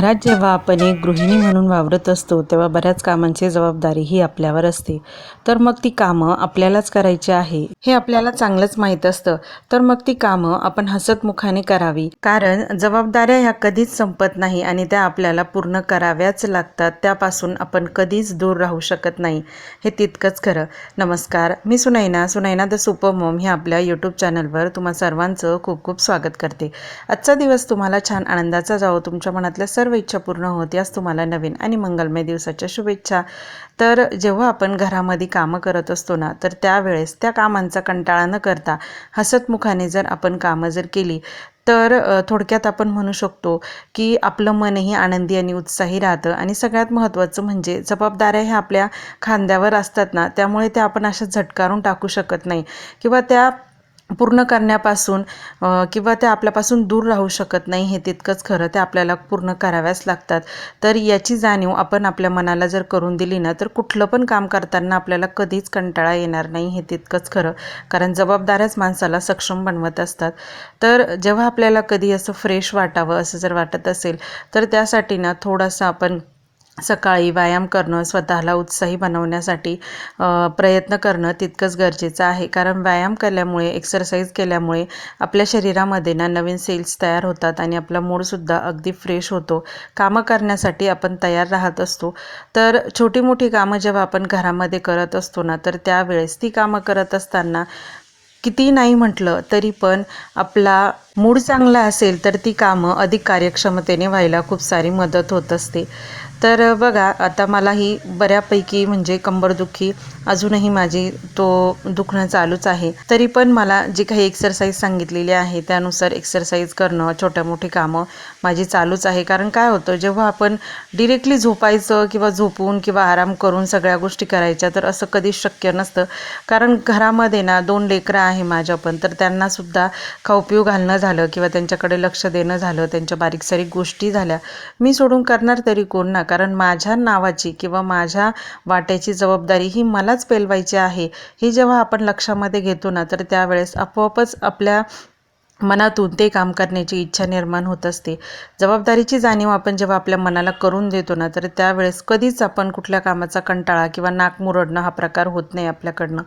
घरात जेव्हा आपण एक गृहिणी म्हणून वावरत असतो तेव्हा बऱ्याच कामांची जबाबदारी ही आपल्यावर असते. तर मग ती कामं आपल्यालाच करायची आहे हे आपल्याला चांगलंच माहीत असतं. तर मग ती कामं आपण हसतमुखाने करावी. कारण जबाबदाऱ्या ह्या कधीच संपत नाही आणि त्या आपल्याला पूर्ण कराव्याच लागतात. त्यापासून आपण कधीच दूर राहू शकत नाही. हे तितकंच खरं. नमस्कार. मी Sunaina. Sunaina the super mom ह्या आपल्या यूट्यूब चॅनलवर तुम्हा सर्वांचं खूप खूप स्वागत करते. आजचा दिवस तुम्हाला छान आनंदाचा जावो. तुमच्या मनातल्या सर्व इच्छा पूर्ण होत याच तुम्हाला नवीन आणि मंगलमय दिवसाच्या शुभेच्छा. तर जेव्हा आपण घरामध्ये कामं करत असतो ना तर त्यावेळेस त्या कामांचा कंटाळा न करता हसतमुखाने जर आपण कामं जर केली तर थोडक्यात आपण म्हणू शकतो की आपलं मनही आनंदी आणि उत्साही राहतं. आणि सगळ्यात महत्त्वाचं म्हणजे जबाबदाऱ्या ह्या आपल्या खांद्यावर असतात ना त्यामुळे त्या आपण अशा झटकारून टाकू शकत नाही. किंवा त्या पूर्ण करण्यापासून किंवा त्या आपल्यापासून दूर राहू शकत नाही हे तितकंच खरं. ते आपल्याला पूर्ण कराव्याच लागतात. तर याची जाणीव आपण आपल्या मनाला जर करून दिली ना तर कुठलं पण काम करताना आपल्याला कधीच कंटाळा येणार नाही हे तितकंच खरं. कारण जबाबदाऱ्याच माणसाला सक्षम बनवत असतात. तर जेव्हा आपल्याला कधी असं फ्रेश वाटावं असं जर वाटत असेल तर त्यासाठी ना थोडासा आपण सकाळी व्यायाम करणं स्वतःला उत्साही बनवण्यासाठी प्रयत्न करणं तितकंच गरजेचं आहे. कारण व्यायाम केल्यामुळे एक्सरसाइज केल्यामुळे आपल्या शरीरामध्ये ना नवीन सेल्स तयार होतात आणि आपला मूडसुद्धा अगदी फ्रेश होतो. कामं करण्यासाठी आपण तयार राहत असतो. तर छोटी मोठी कामं जेव्हा आपण घरामध्ये करत असतो ना तर त्यावेळेस ती कामं करत असताना किती नाही म्हटलं तरी पण आपला मूड चांगला असेल तर ती कामं अधिक कार्यक्षमतेने व्हायला खूप सारी मदत होत असते. तर बघा आता मला ही बऱ्यापैकी म्हणजे कंबरदुखी अजूनही माझी तो दुखणं चालूच आहे. तरी पण मला जी काही एक्सरसाइज सांगितलेली आहे त्यानुसार एक्सरसाइज करणं छोट्या मोठी कामं माझी चालूच आहे. कारण काय होतं जेव्हा आपण डिरेक्टली झोपायचं किंवा झोपून किंवा आराम करून सगळ्या गोष्टी करायच्या तर असं कधीच शक्य नसतं. कारण घरामध्ये ना दोन लेकरं आहे माझ्या पण तर त्यांनासुद्धा खाऊ पिऊ घालणं झालं किंवा त्यांच्याकडे लक्ष देणं झालं त्यांच्या बारीक सारीक गोष्टी झाल्या. मी सोडून करणार तरी कोण ना कारण माझ्या नावाची किंवा माझ्या वाट्याची जबाबदारी ही मलाच पेलवायची आहे. ही जेव्हा आपण लक्षामध्ये घेतो ना तर त्यावेळेस आपोआपच आपल्या मनातून ते काम करण्याची इच्छा निर्माण होत असते. जबाबदारीची जाणीव आपण जेव्हा आपल्या मनाला करून देतो ना तर त्यावेळेस कधीच आपण कुठल्या कामाचा कंटाळा किंवा नाक मुरडणं हा प्रकार होत नाही आपल्याकडनं.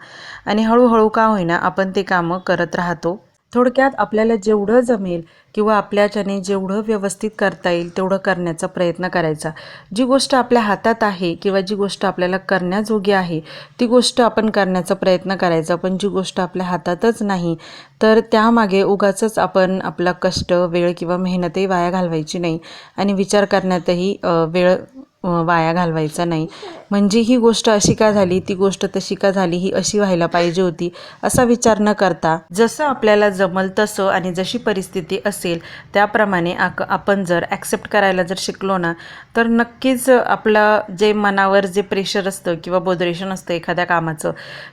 आणि हळूहळू का होईना आपण ते कामं करत राहतो. थोडक्यात आपल्याला जेवढं जमेल किंवा आपल्याच्याने जेवढं व्यवस्थित करता येईल तेवढं करण्याचा प्रयत्न करायचा. जी गोष्ट आपल्या हातात आहे किंवा जी गोष्ट आपल्याला करण्याजोगी आहे ती गोष्ट आपण करण्याचा प्रयत्न करायचा. पण जी गोष्ट आपल्या हातातच नाही तर त्यामागे उगाचच आपण आपला कष्ट वेळ किंवा मेहनतही वाया घालवायची नाही. आणि विचार करण्यातही वेळ वाया घालवायचा नाही. म्हणजे ही गोष्ट अशी का झाली? ती गोष्ट तशी का झाली? ही अशी व्हायला पाहिजे होती असा विचार न करता जसं आपल्याला जमल तसं आणि जशी परिस्थिती असेल त्याप्रमाणे आक आपण जर ॲक्सेप्ट करायला जर शिकलो ना तर नक्कीच आपलं जे मनावर जे प्रेशर असतं किंवा बोदरेशन असतं एखाद्या कामाचं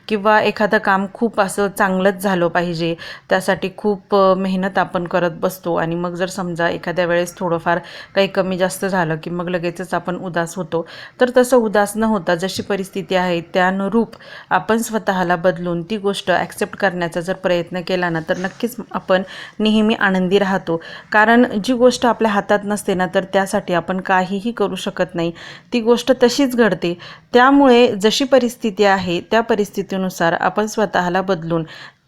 किंवा एखादं काम खूप असं चांगलंच झालं पाहिजे त्यासाठी खूप मेहनत आपण करत बसतो. आणि मग जर समजा एखाद्या वेळेस थोडंफार काही कमी जास्त झालं की मग लगेचच आपण उदा उदास होतो. तर तसं उदास न होता जशी परिस्थिती आहे त्यानुरूप आपण स्वतःला बदलून ती गोष्ट ॲक्सेप्ट करण्याचा जर प्रयत्न केला ना तर नक्कीच आपण नेहमी आनंदी राहतो. कारण जी गोष्ट आपल्या हातात नसते ना तर त्यासाठी आपण काहीही करू शकत नाही. ती गोष्ट तशीच घडते. त्यामुळे जशी परिस्थिती आहे त्या परिस्थितीनुसार आपण स्वतःला बदलून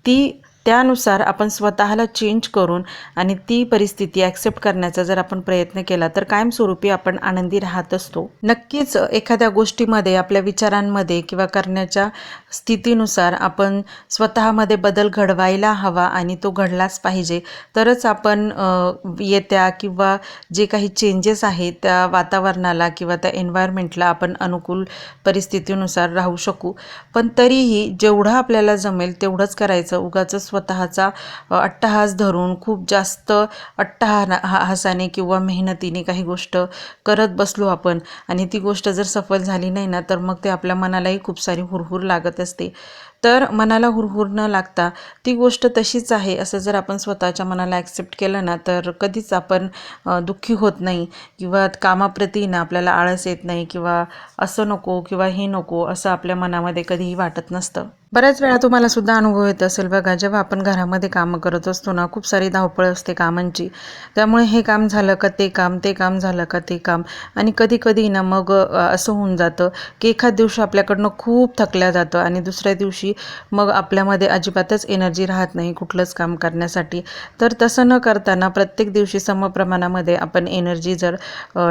ती त्यानुसार आपण स्वतःला चेंज करून आणि ती परिस्थिती ॲक्सेप्ट करण्याचा जर आपण प्रयत्न केला तर कायमस्वरूपी आपण आनंदी राहत असतो. नक्कीच एखाद्या गोष्टीमध्ये आपल्या विचारांमध्ये किंवा करण्याच्या स्थितीनुसार आपण स्वतःमध्ये बदल घडवायला हवा आणि तो घडलाच पाहिजे. तरच आपण येत्या किंवा जे काही चेंजेस आहेत त्या वातावरणाला किंवा त्या एन्व्हायरमेंटला आपण अनुकूल परिस्थितीनुसार राहू शकू. पण तरीही जेवढं आपल्याला जमेल तेवढंच करायचं. उगाच स्वतःचा अट्टहास धरून खूप जास्त अट्टहा हासाने किंवा मेहनतीने काही गोष्ट करत बसलो आपण. आणि ती गोष्ट जर सफल झाली नाही ना तर मग ते आपल्या मनालाही खूप सारी हुरहुर लागत असते. तर मनाला हुरहुर न लागता ती गोष्ट तशीच आहे असं जर आपण स्वतःच्या मनाला ॲक्सेप्ट केलं ना तर कधीच आपण दुःखी होत नाही किंवा कामाप्रती ना आपल्याला आळस येत नाही किंवा असं नको किंवा हे नको असं आपल्या मनामध्ये कधीही वाटत नसतं. बऱ्याच वेळा तुम्हाला सुद्धा अनुभव येत असेल बघा जेव्हा आपण घरामध्ये कामं करत असतो ना खूप सारी धावपळ असते कामांची. त्यामुळे हे काम झालं का ते काम ते काम झालं का ते काम आणि कधी कधी ना मग असं होऊन जातं की एखाद दिवशी आपल्याकडनं खूप थकल्या जातं आणि दुसऱ्या दिवशी मग आपल्यामध्ये अजिबातच एनर्जी राहत नाही कुठलंच काम करण्यासाठी. तर तसं न करताना प्रत्येक दिवशी समप्रमाणामध्ये आपण एनर्जी जर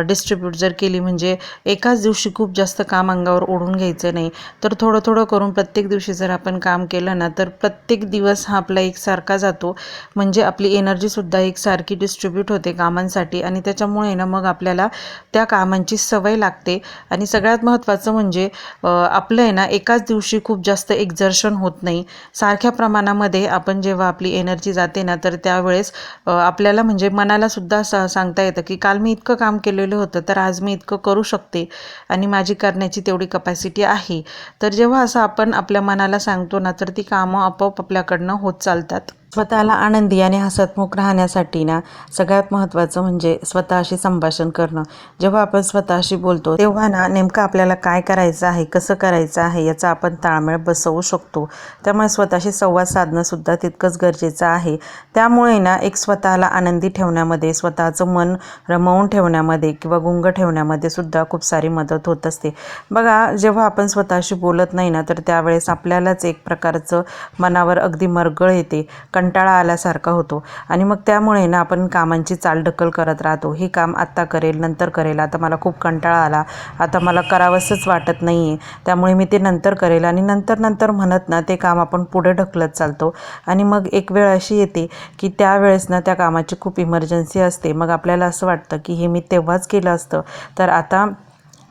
डिस्ट्रीब्यूट जर केली म्हणजे एकाच दिवशी खूप जास्त काम अंगावर ओढून घ्यायचं नाही. तर थोडं थोडं करून प्रत्येक दिवशी जर आपण काम केलं ना तर प्रत्येक दिवस हा आपला एकसारखा जातो. म्हणजे आपली एनर्जीसुद्धा एकसारखी डिस्ट्रीब्यूट होते कामांसाठी आणि त्याच्यामुळे ना मग आपल्याला त्या कामांची सवय लागते. आणि सगळ्यात महत्त्वाचं म्हणजे आपलं आहे ना एकाच दिवशी खूप जास्त दर्शन होत नाही. सारख्या प्रमाणामध्ये आपण जेव्हा आपली एनर्जी जाते ना तर त्यावेळेस आपल्याला म्हणजे मनाला सुद्धा सा सांगता येतं की काल मी इतकं काम केलेलं होतं तर आज मी इतकं करू शकते आणि माझी करण्याची तेवढी कपॅसिटी आहे. तर जेव्हा असं आपण आपल्या मनाला सांगतो ना तर ती कामं आपोआप आपल्याकडनं होत चालतात. स्वतःला आनंदी आणि हसतमुख राहण्यासाठी ना सगळ्यात महत्त्वाचं म्हणजे स्वतःशी संभाषण करणं. जेव्हा आपण स्वतःशी बोलतो तेव्हा ना नेमकं आपल्याला काय करायचं आहे कसं करायचं आहे याचा आपण ताळमेळ बसवू शकतो. त्यामुळे स्वतःशी संवाद साधणंसुद्धा तितकंच गरजेचं आहे. त्यामुळे ना एक स्वतःला आनंदी ठेवण्यामध्ये स्वतःचं मन रमवून ठेवण्यामध्ये किंवा गुंग ठेवण्यामध्ये सुद्धा खूप सारी मदत होत असते. बघा जेव्हा आपण स्वतःशी बोलत नाही ना तर त्यावेळेस आपल्यालाच एक प्रकारचं मनावर अगदी मरगळ येते. कंटाळा आल्यासारखा होतो. आणि मग त्यामुळे ना आपण कामांची चालढकल करत राहतो. हे काम आत्ता करेल नंतर करेल. आता मला खूप कंटाळा आला. आता मला करावंसंच वाटत नाही आहे त्यामुळे मी ते नंतर करेल. आणि नंतर नंतर म्हणत ना ते काम आपण पुढे ढकलत चालतो. आणि मग एक वेळ अशी येते की त्यावेळेस ना त्या कामाची खूप इमर्जन्सी असते. मग आपल्याला असं वाटतं की हे मी तेव्हाच केलं असतं. तर आता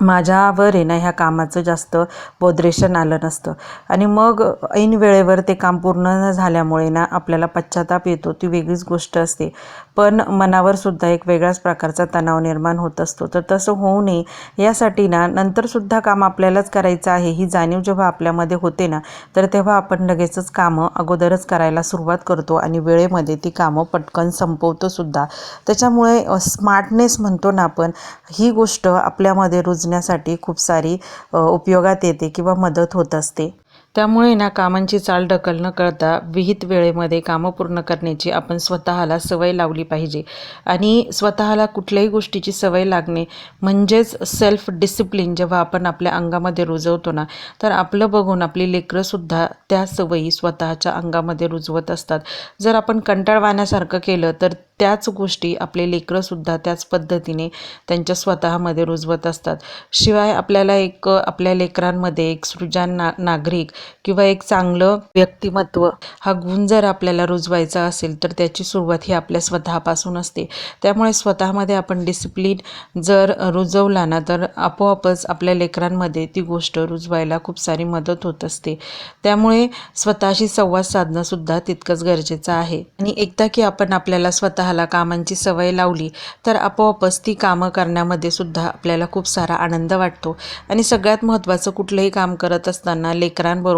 माझ्यावर आहे ना ह्या कामाचं जास्त बोद्रेशन आलं नसतं. आणि मग ऐन वेळेवर ते काम पूर्ण न झाल्यामुळे ना आपल्याला पश्चाताप येतो ती वेगळीच गोष्ट असते. पण मनावर सुद्धा एक वेगळ्याच प्रकारचा तणाव निर्माण होत असतो. तर तसं होऊ नये. यासाठी ना नंतरसुद्धा काम आपल्यालाच करायचं आहे ही जाणीव जेव्हा आपल्यामध्ये होते ना तर तेव्हा आपण लगेचच कामं अगोदरच करायला सुरुवात करतो आणि वेळेमध्ये ती कामं पटकन संपवतो सुद्धा. त्याच्यामुळे स्मार्टनेस म्हणतो ना आपण ही गोष्ट आपल्यामध्ये वाचण्यासाठी खूप सारी उपयोगात येते किंवा मदत होत असते. त्यामुळे ना कामांची चाल ढकल न करता विहित वेळेमध्ये कामं पूर्ण करण्याची आपण स्वतःला सवय लावली पाहिजे. आणि स्वतःला कुठल्याही गोष्टीची सवय लागणे म्हणजेच सेल्फ डिसिप्लिन जेव्हा आपण आपल्या अंगामध्ये रुजवतो ना तर आपलं बघून आपली लेकरंसुद्धा त्या सवयी स्वतःच्या अंगामध्ये रुजवत असतात. जर आपण कंटाळवाण्यासारखं केलं तर त्याच गोष्टी आपले लेकरंसुद्धा त्याच पद्धतीने त्यांच्या स्वतःमध्ये रुजवत असतात. शिवाय आपल्याला एक आपल्या लेकरांमध्ये एक सृजन ना नागरिक किंवा एक चांगलं व्यक्तिमत्व हा गुण जर आपल्याला रुजवायचा असेल तर त्याची सुरुवात ही आपल्या स्वतःपासून असते. त्यामुळे स्वतःमध्ये आपण डिसिप्लिन जर रुजवला ना तर आपोआपच आपल्या लेकरांमध्ये ती गोष्ट रुजवायला खूप सारी मदत होत असते. त्यामुळे स्वतःशी संवाद साधणंसुद्धा तितकंच गरजेचं आहे. आणि एकदा की आपण आपल्याला स्वतःला कामांची सवय लावली तर आपोआपच ती कामं करण्यामध्ये सुद्धा आपल्याला खूप सारा आनंद वाटतो. आणि सगळ्यात महत्त्वाचं कुठलंही काम करत असताना लेकरांबरोबर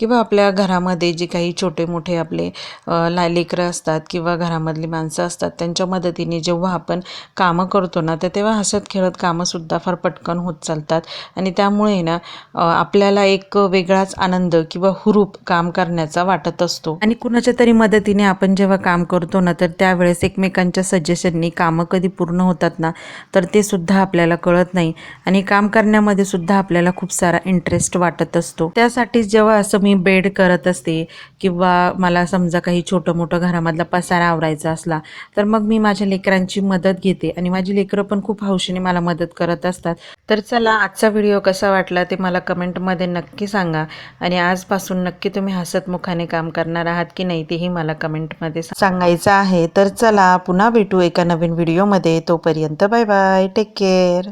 किंवा आपल्या घरामध्ये जे काही छोटे मोठे आपले ला लेकरं असतात किंवा घरामधली माणसं असतात त्यांच्या मदतीने जेव्हा आपण कामं करतो ना तर तेव्हा हसत खेळत कामंसुद्धा फार पटकन होत चालतात. आणि त्यामुळे ना आपल्याला एक वेगळाच आनंद किंवा हुरूप काम करण्याचा वाटत असतो. आणि कुणाच्या तरी मदतीने आपण जेव्हा काम करतो ना तर त्यावेळेस एकमेकांच्या सजेशननी कामं कधी पूर्ण होतात ना तर ते सुद्धा आपल्याला कळत नाही. आणि काम करण्यामध्ये सुद्धा आपल्याला खूप सारा इंटरेस्ट वाटत असतो. त्यासाठी प्रॅक्टिस जेव्हा असं मी बेड करत असते किंवा मला समजा काही छोटं मोठं घरामधला पसारा आवरायचा असला तर मग मी माझ्या लेकरांची मदत घेते आणि माझी लेकरं पण खूप हौशीने मला मदत करत असतात. तर चला आजचा व्हिडिओ कसा वाटला ते मला कमेंटमध्ये नक्की सांगा आणि आजपासून नक्की तुम्ही हसतमुखाने काम करणार आहात की नाही तेही मला कमेंटमध्ये सांगायचं आहे. तर चला पुन्हा भेटू एका नवीन व्हिडिओमध्ये तोपर्यंत बाय बाय टेक केअर